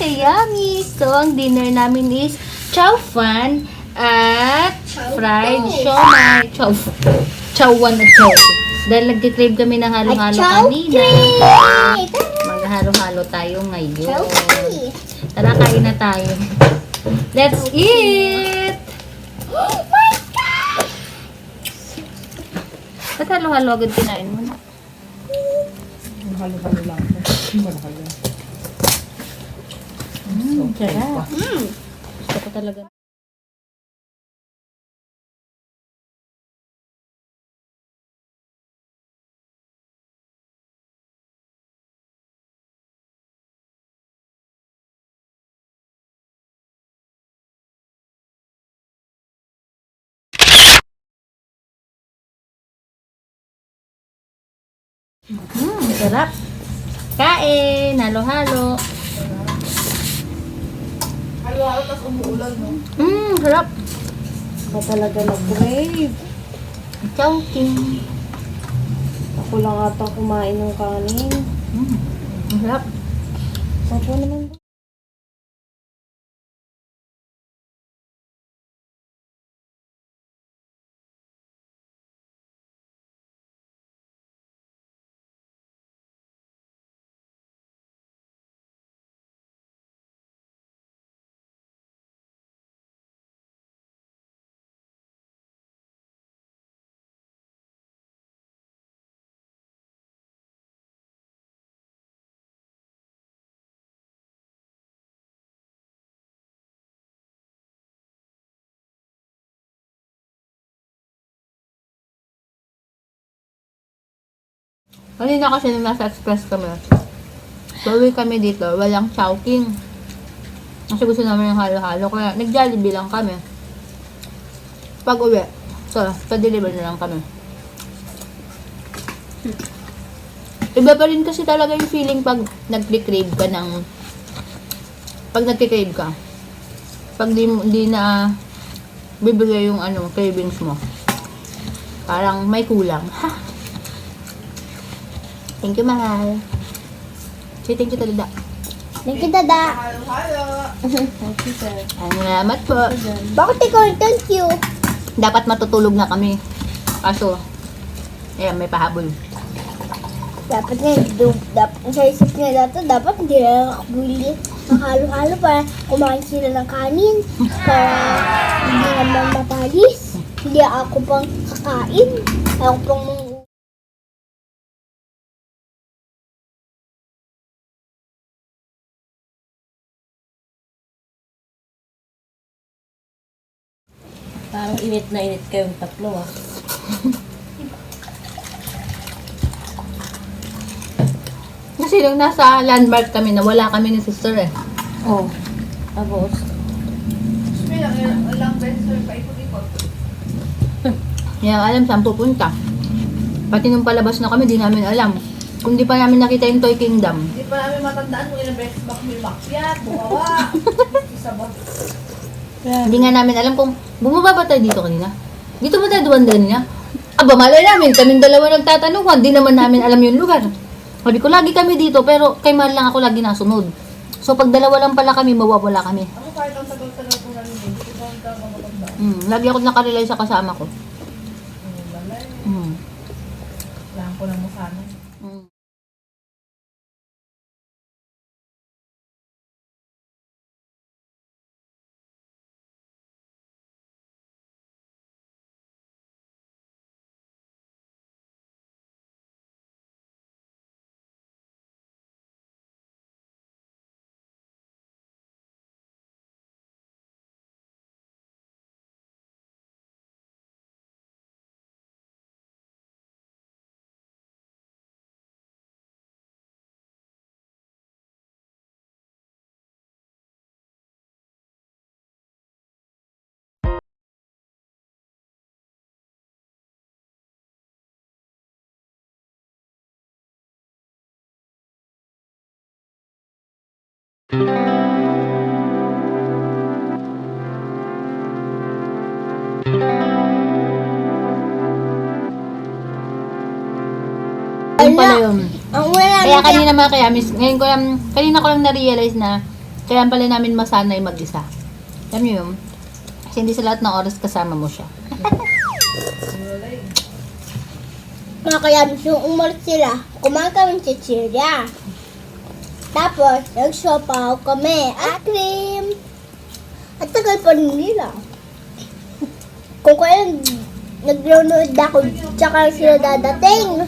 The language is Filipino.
Kayami! So, ang dinner namin is chow fan at fried siomay. Chow. Chowwan at chow. Dahil nagtitrave kami ng halo-halo kanina. Maghalo-halo tayo ngayon. Tara, kain na tayo. Let's eat! Oh my God! Ba't halo-halo agad kinain mo na? Halo-halo lang. Halo-halo. Mm, sarap. Mm. Gusto ko talaga. Mm, sarap. Kain, halo-halo. Halo-halo, tapos umuulan, no? Mmm, sarap. Ako talaga nag-brave. Chowking. Ako lang ata kumain ng kanin. Mm, ang sarap. Opo naman. Kanina kasi nung nasa express kami, Bawi kami dito, walang chowking. Kasi gusto namin yung halo-halo, kaya nag-jollibee lang kami. Pag uwi, so, pa-deliver na lang kami. Iba pa rin kasi talaga yung feeling pag nag-crave ka ng pag nag-crave ka. Pag di, di na bibigay yung ano, cravings mo. Parang may kulang. Ha? Thank you, mahal. Say thank you, Talida. Thank you, Dada. Halo-halo. Okay, sir. Ay, salamat po. Bakit ikaw thank you? Dapat matutulog na kami. Kaso, ayan, may pahabol. Dapat nga, du- dapat, sa isip niya dito, dapat hindi na nakabuli ng halo-halo para kumain sila ng kanin. Para hindi naman mapalis. Hindi ako pang kakain. Ako pang Parang init na init kayong tatlo, ah. Kasi nung nasa landmark kami, nawala kami ni sister eh. Oh. Tapos, Hindi namin alam saan pupunta. Pati nung palabas na kami, di namin alam. Kung di pa namin nakita yung Toy Kingdom. Hindi pa namin matandaan kung ilang beses ba kami makyat, bumawa. Isa ba? Hindi nga namin alam kung bumaba ba tayo dito kanina. Dito ba tayo duwan kanina? Aba, malay namin, kaming dalawa nagtatanungan, di naman namin alam yung lugar. Sabi ko, lagi kami dito, pero kay Mahal lang ako lagi nasunod. So, pag dalawa lang pala kami, mawawala kami. Ako kahit ang tagal-tagal ko na rin, hindi ko ang. Mm, lagi ako nakarelay sa kasama ko. Mm. Kailangan ko lang mo sana. Yun pala yun. Ang wala Kaya na kanina mga kaya, miss, ngayon ko lang, kanina ko lang na-realize na Kaya pala namin masanay mag-isa. Alam niyo yun? Kasi hindi sa lahat ng oras kasama mo siya. Mga kayams, nung umalis sila, kumain kami ng chichirya. Tapos, nagsopaw kami at cream. At tagal pa nila. Kung kailan nag-download ako, tsaka sila dadating.